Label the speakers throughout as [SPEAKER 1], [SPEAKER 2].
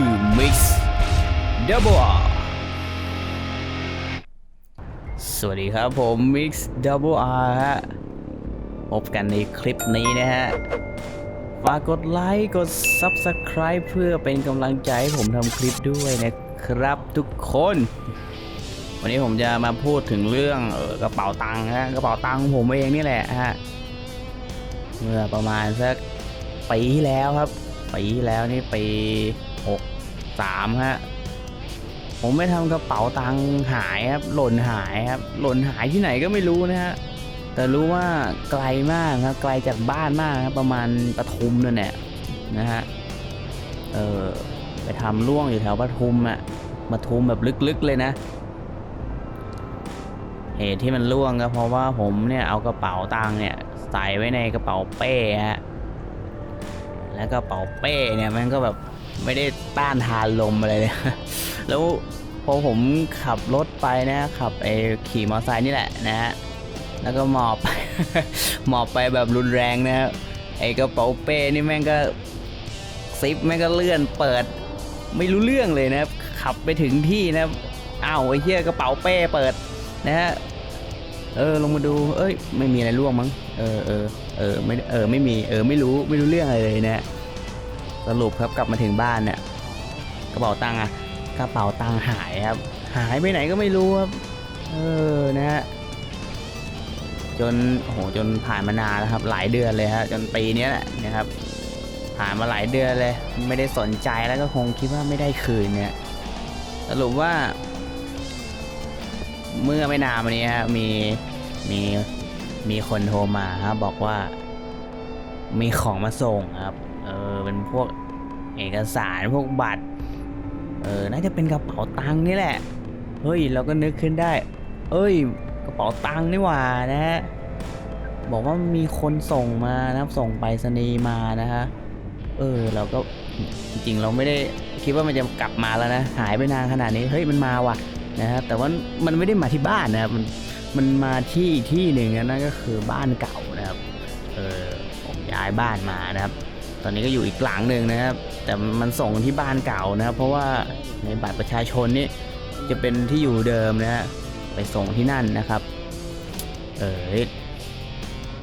[SPEAKER 1] คือ Mix Double R สวัสดีครับผม Mix Double R ฮะพบกันในคลิปนี้นะฮะ ฝากกดไลค์ กด Subscribe เพื่อเป็นกำลังใจให้ผมทำคลิปด้วยนะครับทุกคน วันนี้ผมจะมาพูดถึงเรื่องออกระเป๋าตังค์ฮะ กระเป๋าตังค์ผมเองนี่แหละฮะ เมื่อประมาณสักปีแล้วครับปีแล้วนี่ปี หกสามฮะ ผมไม่ทำกระเป๋าตังค์หายครับ หล่นหายครับ หล่นหายที่ไหนก็ไม่รู้นะฮะ แต่รู้ว่าไกลมากครับ ไกลจากบ้านมากครับ ประมาณปทุมนั่นแหละนะฮะ เออไปทำร่วงอยู่แถวปทุมอะปทุมแบบลึกๆเลยนะ เหตุที่มันร่วงก็เพราะว่าผมเนี่ยเอากระเป๋าตังค์เนี่ยใส่ไว้ในกระเป๋าเป้ฮะ แล้วกระเป๋าเป้เนี่ยมันก็แบบ ไม่ได้ต้านทานลมอะไรเลยแล้วพอผมขับรถไปนะขับไอ้ขี่มอเตอร์ไซค์นี่แหละนะฮะแล้วก็หมอบไปหมอบไปแบบรุนแรงนะครับไอ้กระเป๋าเป้นี่แม่งก็ซิปแม่งก็เลื่อนเปิด ไม่รู้เรื่องเลยนะครับ ขับไปถึงที่นะครับอ้าวไอ้เหี้ยกระเป๋าเป้เปิดนะฮะเออลงมาดู เอ้ย ไม่มีอะไรร่วงมั้ง เออเออเออไม่เออไม่มีเออไม่รู้ไม่รู้เรื่องอะไรเลยนะ สรุปครับกลับมาถึงบ้านเนี่ยกระเป๋าตังค์อะกระเป๋าตังค์หายครับ หายไปไหนก็ไม่รู้ครับเออนะฮะจนโอ้โหจนผ่านมานานแล้วครับ หลายเดือนเลยฮะจนปีนี้แหละนะครับผ่านมาหลายเดือนเลย ไม่ได้สนใจแล้วก็คงคิดว่าไม่ได้คืนเนี่ยสรุปว่า เมื่อไม่นานมานี้ฮะมีมีมีคนโทรมาครับบอกว่า มีของมาส่งครับ เป็นพวกเอกสารพวกบัตร เออ น่าจะเป็นกระเป๋าตังค์นี่แหละ เฮ้ย เราก็นึกขึ้นได้ เอ้ย กระเป๋าตังค์นี่หว่านะฮะ บอกว่ามีคนส่งมานะครับส่งไปรษณีย์มานะฮะ เออ เราก็จริงๆ เราไม่ได้คิดว่ามันจะกลับมาแล้วนะ หายไปนานขนาดนี้ เฮ้ย มันมาว่ะนะฮะ แต่ว่ามันไม่ได้มาที่บ้านนะครับ มันมันมาที่ที่หนึ่งนะนั่นก็คือบ้านเก่านะครับ เออ ผมย้ายบ้านมานะครับ ตอนนี้ก็อยู่อีกหลังหนึ่งนะครับ แต่มันส่งที่บ้านเก่านะครับ เพราะว่าในบัตรประชาชนนี่จะเป็นที่อยู่เดิมนะฮะไปส่งที่นั่นนะครับ เออ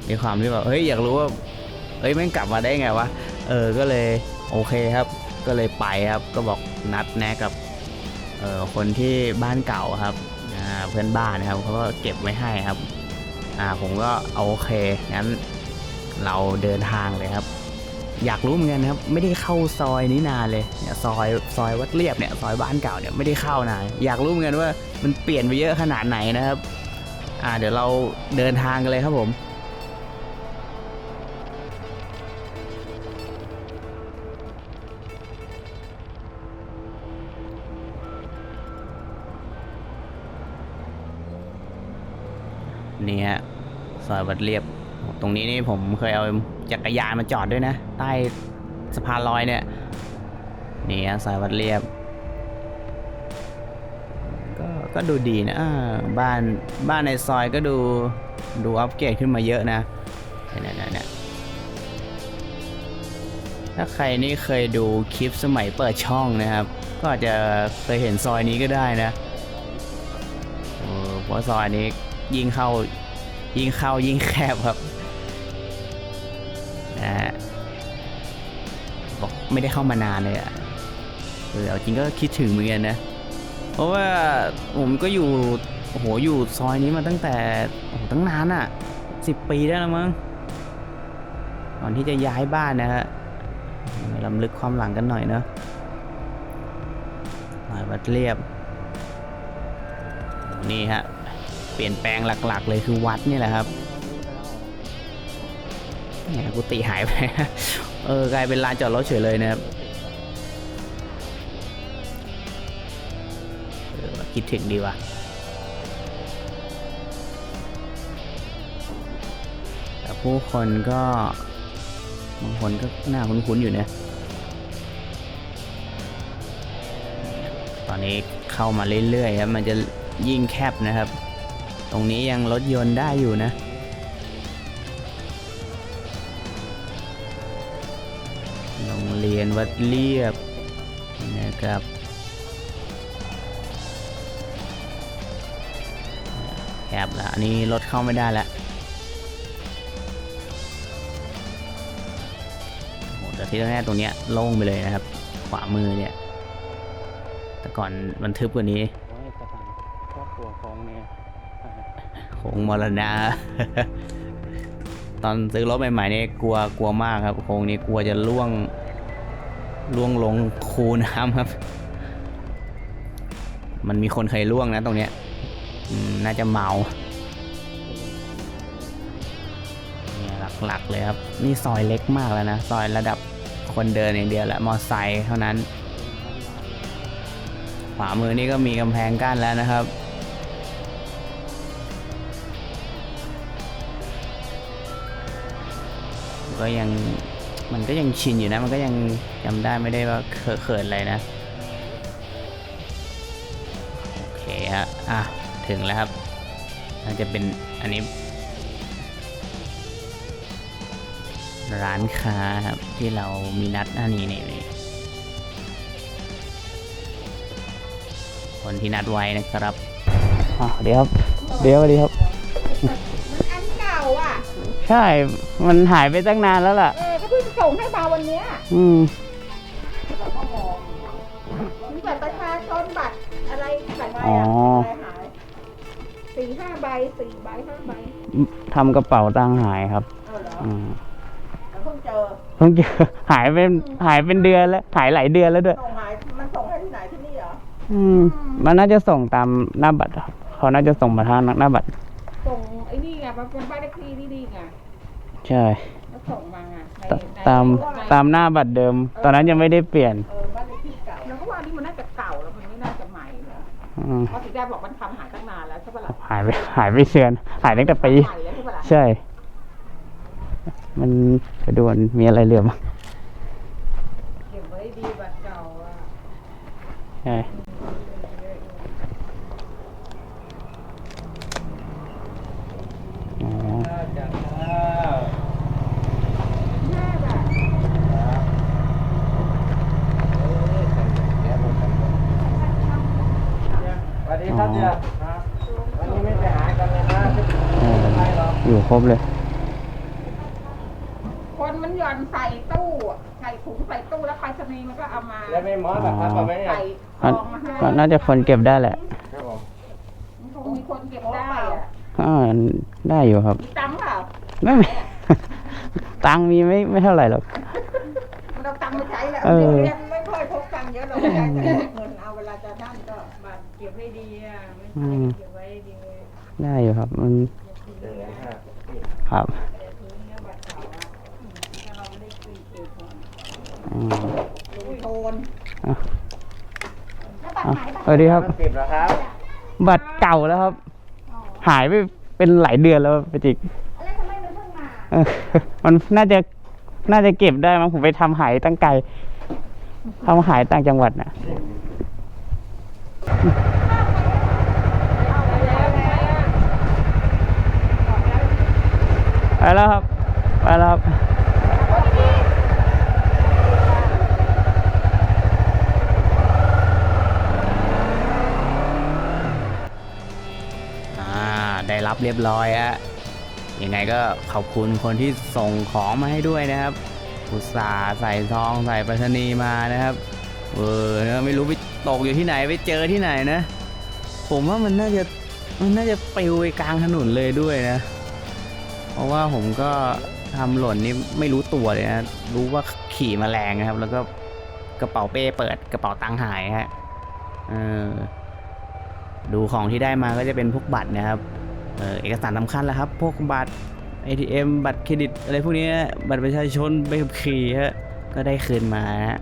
[SPEAKER 1] ในความที่แบบเฮ้ยอยากรู้ว่าเฮ้ยแม่งกลับมาได้ไงวะเออก็เลยโอเคครับ ก็เลยไปครับก็บอกนัดแนะกับเอ่อคนที่บ้านเก่าครับเพื่อนบ้านนะครับเขาก็เก็บไว้ให้ครับ อ่าผมก็โอเคงั้นเราเดินทางเลยครับ อยากรู้เหมือนกันนะครับ ไม่ได้เข้าซอยนี้นานเลยเนี่ยซอยซอยวัดเรียบเนี่ยซอยบ้านเก่าเนี่ยไม่ได้เข้านานอยากรู้เหมือนกันว่ามันเปลี่ยนไปเยอะขนาดไหนนะครับ อ่าเดี๋ยวเราเดินทางกันเลยครับผมนี่ฮะซอยวัดเรียบ ตรงนี้นี่ผมเคยเอาจักรยานมาจอดด้วยนะ ใต้สะพานลอยเนี่ยนี่ฮะซอยวัดเรียบ ก็ก็ดูดีนะบ้านบ้านในซอยก็ดูดูอัปเกรดขึ้นมาเยอะนะเนี่ยเนี่ยถ้าใครนี่เคยดูคลิปสมัยเปิดช่องนะครับ ก็อาจจะเคยเห็นซอยนี้ก็ได้นะเออเพราะซอยนี้ยิ่งเข้ายิ่งเข้ายิ่งแคบครับ นะฮะบอกไม่ได้เข้ามานานเลยอะ่ะเออเอาจริงก็คิดถึงเหมือนกันนะ เพราะว่าผมก็อยู่โอ้โหอยู่ซอยนี้มาตั้งแต่โอ้โหตั้งนานอะ่ะสิบปีได้แล้วมั้งก่อนที่จะย้ายบ้านนะฮะลำลึกความหลังกันหน่อยเนอะหมายวัดเรียบ นี่ฮะ เปลี่ยนแปลงหลักๆเลยคือวัดนี่แหละครับ เนี่ยกุฏิหายไป เออกลายเป็นลานจอดรถเฉยเลยนะครับคิดถึงดีว่ะแต่ผู้คนก็บางคนก็หน้าคุ้นๆอยู่นะตอนนี้เข้ามาเรื่อยๆครับมันจะยิ่งแคบนะครับ ตรงนี้ยังรถยนต์ได้อยู่นะ งเรียนวัดเรียบนะครับแคบแล้วอันนี้รถเข้าไม่ได้แล้วโอ้โหแต่ที่แน่ตรงเนี้ยโล่งไปเลยนะครับ ขวามือเนี่ย แต่ก่อนมันทึบกว่านี้
[SPEAKER 2] โอ้ยสถานครอบครัวของเนี่ย
[SPEAKER 1] คงมรณะตอนซื้อรถใหม่ๆเนี่กลัวกลัวมากครับโค้งนี้กลัวจะล่วง ล่วงลงคูน้ำครับ มันมีคนเคยล่วงนะตรงเนี้ยน่าจะเมาเนี่ยหลักๆเลยครับ นี่ซอยเล็กมากแล้วนะ ซอยระดับคนเดินอย่างเดียวแหละมอไซค์เท่านั้น ขวามือนี่ก็มีกำแพงกั้นแล้วนะครับก็ยัง มันก็ยังชินอยู่นะ มันก็ยังจำได้ไม่ได้ว่าเขินเขินอะไรนะ โอเคฮะ อะ ถึงแล้วครับน่าจะเป็นอันนี้ ร้านค้าครับ ที่เรามีนัดอันนี้นี่นี่คนที่นัดไว้นะครับอะเดี๋ยวครับ เดี๋ยวเดี๋ยวครับ
[SPEAKER 3] มันอันเก่าอะ
[SPEAKER 1] ใช่ มันหายไปตั้งนานแล้วล่ะ
[SPEAKER 3] เออก็เพิ่ง ส่งให้มาวันเนี้ย
[SPEAKER 1] อืม
[SPEAKER 3] มีบัตรประชาชนบัตรอะไรบัตรอะไร
[SPEAKER 1] อ๋อ
[SPEAKER 3] อะอะไรหายสี่ห้าใบสี่ใบห้าใบ
[SPEAKER 1] ทำกระเป๋าตังค์หายครับ
[SPEAKER 3] เออเหรอ
[SPEAKER 1] อืม
[SPEAKER 3] แล้วเพิ่งเจอ
[SPEAKER 1] เพิ่งเจอ หายเป็นหายเป็นเดือนแล้ว หายหลายเดือนแล้วด้วย
[SPEAKER 3] ส่งหายมันส่งให้ที่ไหนที่นี่เหรอ
[SPEAKER 1] อืม มันน่าจะส่งตามหน้าบัตรครับเขาน่าจะส่งมาทางหน้าบัตร
[SPEAKER 3] ส่งไอ้นี่ไงมันเป็นบ้านเลขที่ที่นี่ไง
[SPEAKER 1] ใช่ ต
[SPEAKER 3] ใน
[SPEAKER 1] ตาม
[SPEAKER 3] ใน
[SPEAKER 1] ตามหน้าบัตรเดิม ตอนนั้นยังไม่ได้เปลี่ยน
[SPEAKER 3] เออบ้านเลขที่เก่าแล้วก็ว่านี่มันน่าจะเก่าแล้วมันไม่น่าจะใหม่แล้ว
[SPEAKER 1] อืม
[SPEAKER 3] เพราะสีแดงบอกมันทำหายตั้งนานแล้วใช่ปะล่ะ
[SPEAKER 1] หายไปหายไปเชือน หายตั้งแต่ปี
[SPEAKER 3] ใหม่แล้วใช่ปะล่ะ
[SPEAKER 1] ใช่ มันไปดูมันมีอะไรเหลือมั้ง
[SPEAKER 3] เก็บไว้ดีบัตรเก่าอะ
[SPEAKER 1] ใช่อ๋อ
[SPEAKER 2] จาก
[SPEAKER 3] แม่แบบ
[SPEAKER 2] สวัสดีครับเดียครับวันนี้ไม่ไปหากันเลยนะ
[SPEAKER 1] เออ
[SPEAKER 2] ไม่หร อก
[SPEAKER 1] อยู่ครบเลย
[SPEAKER 3] คนมันหย่อนใส่ตู้อะใส่ถุงใส่ตู้แล้วไปรษณีย์มันก็เอามา
[SPEAKER 2] แล้วไม่หมอแบบครับเอาไหมเนี่ย
[SPEAKER 3] ใส่ซ
[SPEAKER 1] มัน
[SPEAKER 3] องมาให้
[SPEAKER 1] ก็น่าจะคนเก็บได้แหละ
[SPEAKER 2] ครับผม
[SPEAKER 3] มันคงมีคนเก็บได้อะ
[SPEAKER 1] อ่าได้อยู่ครับ
[SPEAKER 3] มีตังค์เปล่า
[SPEAKER 1] ไม่มี ตังค์มีไม่ไม่เท่าไหร่หรอก
[SPEAKER 3] มันเอาตังค์มาใช้แล้ว
[SPEAKER 1] เออ
[SPEAKER 3] เดี๋ยวนี้ไม่ค่อยพกตังค์เยอะเราไม่ได้แต่พกเงินเอาเวลาจะนั่นก็
[SPEAKER 4] บัตรเก็บให้ดีอะไม่
[SPEAKER 1] อื
[SPEAKER 4] ใช่
[SPEAKER 1] ม
[SPEAKER 4] เก็บไว้ดี
[SPEAKER 1] ได้อยู่ครับ มัน
[SPEAKER 2] เดี๋ยวนะฮะ
[SPEAKER 1] ครับ
[SPEAKER 4] แต่ทิ้งเนี่ยบัตรเก่าอะอืมถ้าเราไม่ได้คุยเก็บก่อน
[SPEAKER 1] อืม
[SPEAKER 3] ลุงโทน
[SPEAKER 1] อะ
[SPEAKER 3] แล้วบัตร
[SPEAKER 1] อะ
[SPEAKER 3] ไหนบัตร
[SPEAKER 1] สวัสดีครับ
[SPEAKER 2] สิบแล้วครับ
[SPEAKER 1] บัตรเก่าแล้วครับ หายไปเป็นหลายเดือนแล้วไปจิก
[SPEAKER 3] แล้วทำไมมันเพิ่งมา
[SPEAKER 1] เออมันน่าจะน่าจะเก็บได้มั้งผมไปทำหายตั้งไกลทำหายต่างจังหวัดนะ ไปแล้วครับ ไปแล้วครับได้รับเรียบร้อยฮะยังไงก็ขอบคุณคนที่ส่งของมาให้ด้วยนะครับ อุตส่าห์ใส่ซองใส่ไปรษณีย์มานะครับ เออไม่รู้ไปตกอยู่ที่ไหนไปเจอที่ไหนนะ ผมว่ามันน่าจะมันน่าจะปลิวไปกลางถนนเลยด้วยนะ ราะว่าผมก็ทำหล่นนี่ไม่รู้ตัวเลยนะ รู้ว่าขี่มาแรงนะครับ แล้วก็กระเป๋าเป้เปิดกระเป๋าตังค์หายฮะเออดูของที่ได้มาก็จะเป็นพวกบัตรนะครับ เออเอกสารสำคัญแหล้วครับ พวกบัตร ATM บัตรเครดิตอะไรพวกนี้บัตรประชาชนใบขับขี่ฮะก็ได้คืนมาฮะ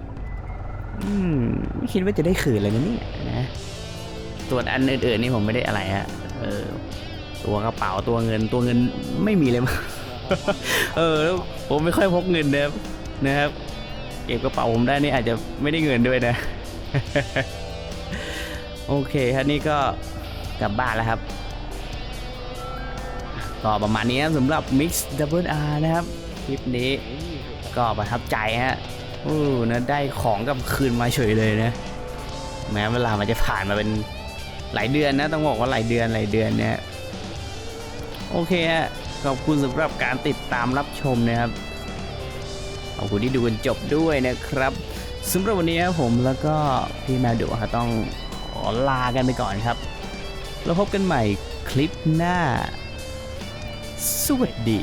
[SPEAKER 1] อืมไม่คิดว่าจะได้คืนเลยนะเนี่ยนะส่วนอันอื่นๆนี่ผมไม่ได้อะไรฮะเออ ตัวกระเป๋าตัวเงินตัวเงินไม่มีเลยมั้งเออผมไม่ค่อยพกเงินนะครับนะครับเก็บกระเป๋าผมได้นี่อาจจะไม่ได้เงินด้วยนะ โอเคครับนี่ก็กลับบ้านแล้วครับ ก็ประมาณนี้สำหรับ Mix Double R นะครับ คลิปนี้ก็ประทับใจฮะอู้นะได้ของกลับคืนมาเฉยเลยนะ แม้เวลามันจะผ่านมาเป็นหลายเดือนนะ ต้องบอกว่าหลายเดือนหลายเดือนเนี่ย โอเคฮะขอบคุณสำหรับการติดตามรับชมนะครับขอบคุณที่ดูกันจบด้วยนะครับสำหรับวันนี้ครับผมแล้วก็พี่แมวดุฮะต้องขอลากันไปก่อนครับ แล้วพบกันใหม่คลิปหน้า สวัสดี